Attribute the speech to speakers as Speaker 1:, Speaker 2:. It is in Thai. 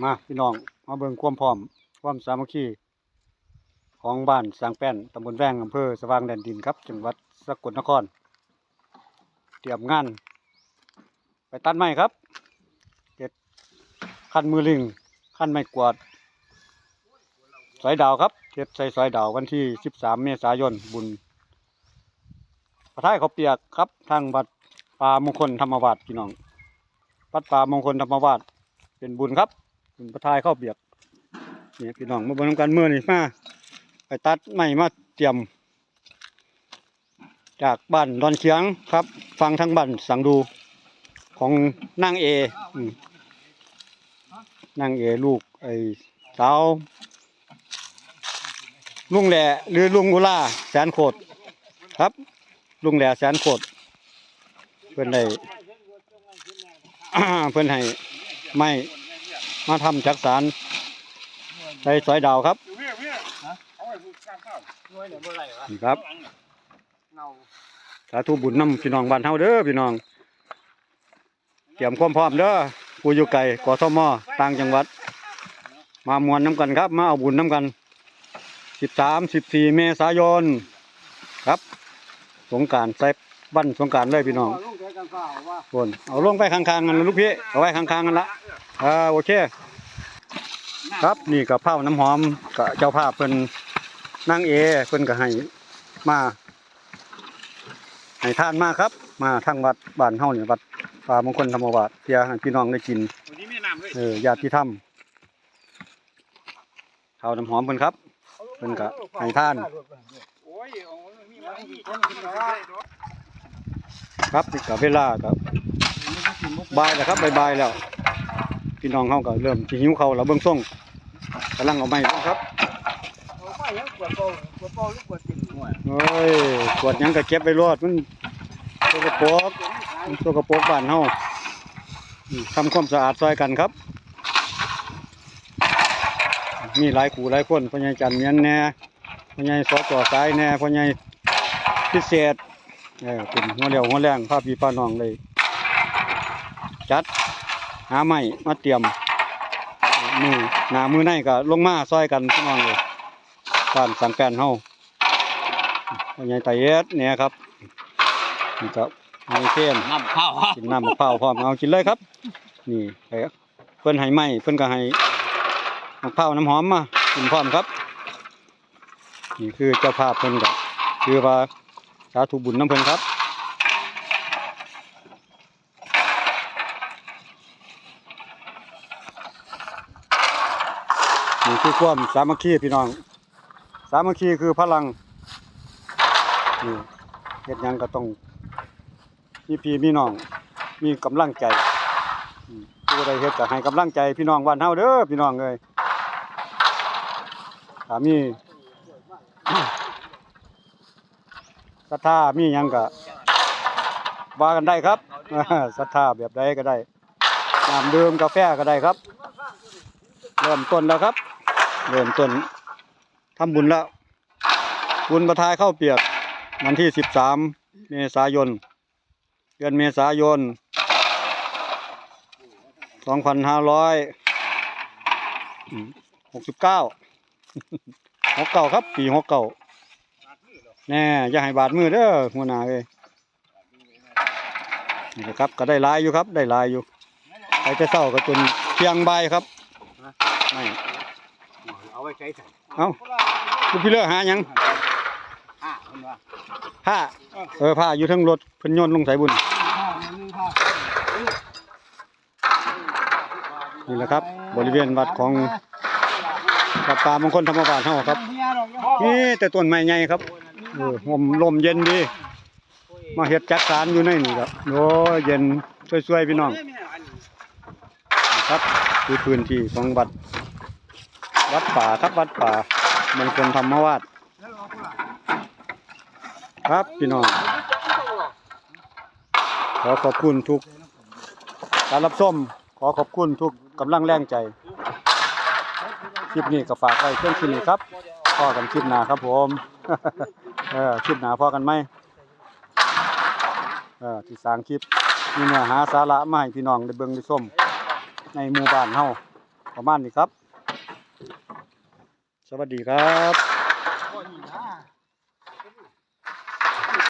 Speaker 1: มาพี่น้องมาเบิ่งความพร้อมความสามัคคีของบ้านสางแป้นตำบลแวงอำเภอสว่างแดนดินครับ จังหวัดสกลนคร เตรียมงาน ไปตัดไม้ครับเก็ดขั้นมือลิงขั้นไม้กวาดสอยดาวครับเก็ดใส่สอยดาววันที่ 13 เมษายนบุญพระท้ายเขาเปียกครับ ทางวัดป่ามงคลธรรมวาสพี่น้องวัดป่ามงคลธรรมวาสเป็นบุญครับ พระทายเข้าวเปียกนี่พี่น้องมาบิ่งนำกันเมื่อนี่มาไปตัดไม้มาเตรียม จากบ้านดอนเชียงครับ ฟังทั้งบ้านสังดูของนางเออนางเอลูกไอ้สาวลุงแหล่หรือลุงกุลาแสนโคตรครับ ลุงแหล่แสนโคตรเพื่อนได้เพื่อนให้ไม่ มาทำจักสารใส่สอยดาวครับนี่ครับสาธุบุญน้ำพี่น้องบ้านเฮาเด้อพี่น้องเตรียมความพร้อมเด้อผู้อยู่ไกลกอทมต่างจังหวัด มามวนน้ำกันครับ มาเอาบุญน้ำกันสิบสามสิบสี่เมษายนครับ สงการใส่ บั้นสงกรารเลยพี่น้องคนเอาลงไปข้างๆกันนะลูกพี่เอาไว้ข้างๆกันละอ่าโอเค ครับนี่กับเผาน้ำหอมกับเจ้าภาพเพิ่นนางเอเพิ่นก็ให้มาให้ทานมากครับ มาทางวัดบ้านเฮาเนี่ยวัดป่ามงคลธรรมวาสเพื่อให้พี่น้องได้กิน
Speaker 2: วันนี้ไม่น้ำเลย
Speaker 1: เออญาติธรรมข้าวน้ำหอมเพิ่นครับเพิ่นก็ให้ทาน
Speaker 2: โอ้ยเอามีมาให้ ครอ
Speaker 1: ครับเวลาก็บ่ายแล้วครับบ่ายๆแล้ว พี่น้องเฮาก็เริ่มสิหิวเขาแล้วเบิ่งส่งกำลังเอาไม้ลงครับ
Speaker 2: เอาไปยังกวดโปกวดโปหรือกวดติ่งหัว
Speaker 1: เอ้ยขวดยังก็เก็บไว้รอดมันสกระโปรกมันสกปรกบ้านเฮาทำความสะอาดซอยกันครับ มีหลายขู่หลายคนพ่อใหญ่จันเมียนแน่พ่อใหญ่สอจอสายแน่พ่อใหญ่พิเศษ เออเป็นหัวเดียวหัวแรงพาพี่พาน้องเลย จัดหาไม้มาเตรียมมือหนามือในก็ลงมาซอยกันพี่น้องเลยบ้านสังแปนเฮาพ่อใหญ่ไตเอ็ดเนี่ยครับนี่ก็มีเข้ม
Speaker 2: น้ำข้าว
Speaker 1: กินน้ำมะพร้าวพร้อมเอากินเลยครับ นี่ไปเพิ่นให้ไม้เพิ่นก็ให้มะพร้าวน้ำหอมมากินพร้อมครับ นี่คือเจ้าภาพเพิ่นก็คือว่า สาธุบุญน้ำเพิ่นครับนี่คือความสามัคคีพี่น้อง สามัคคีคือพลังนี่เฮ็ดยังก็ต้องมีพี่มีน้อง มีกำลังใจอืมผู้ใดเฮ็ดก็ให้กำลังใจพี่น้องบ้านเฮาเด้อพี่น้องเอ้ยถ้ามี ศรัทธามีหยังก็ว่ากันได้ครับ ศรัทธาแบบใดก็ได้น้ำดื่มกาแฟก็ได้ครับ เริ่มต้นแล้วครับ เริ่มต้นทำบุญแล้วบุญประทายเข้าเปียก วันที่ 13 เมษายน เดือนเมษายน 2569 69 ครับ ปี 69 แน่อย่าให้บาดมือเด้อหัวหน้าเอ้ยนี่นะครับก็ได้หลายอยู่ครับ ได้หลายอยู่ไปแต่เช้าก็จนเที่ยงบ่ายครับไม่
Speaker 2: เอาไว้ใช้ใส่
Speaker 1: เอ้าลูกพี่เลือหาหยัง
Speaker 2: ผ้าคนว่า
Speaker 1: ผ้าเออผ้าอยู่เทั้งรถเพิ่นโยนลงใส่บุญ
Speaker 2: ผ้ามันมีผ้า
Speaker 1: นี่แหละครับ บริเวณวัดของวัดป่ามงคลธรรมบาลเฮาครับ นี่แต่ต้นไม้ใหญ่ครับ เออลมลมเย็นดี มาเฮ็ดจักสารอยู่ในนี่ครับโอ้เย็นสวยๆพี่น้องครับคือพื้นที่ของวัด วัดป่าครับวัดป่ามงคลธรรมวาสครับพี่น้องขอขอบคุณทุกการรับชมขอขอบคุณทุกกำลังแรงใจ คลิปนี้ก็ฝากไว้เพียงแค่นี้ครับ พ่อกันคลิปหนาครับผมเออคลิปหนาพ่อกันไหมเออที่สร้างคลิปมีเนื้อหาสาระมาให้พี่น้องได้เบิ่งได้ชมในหมู่บ้านเฮาประมาณนี้ครับ สวัสดีครับ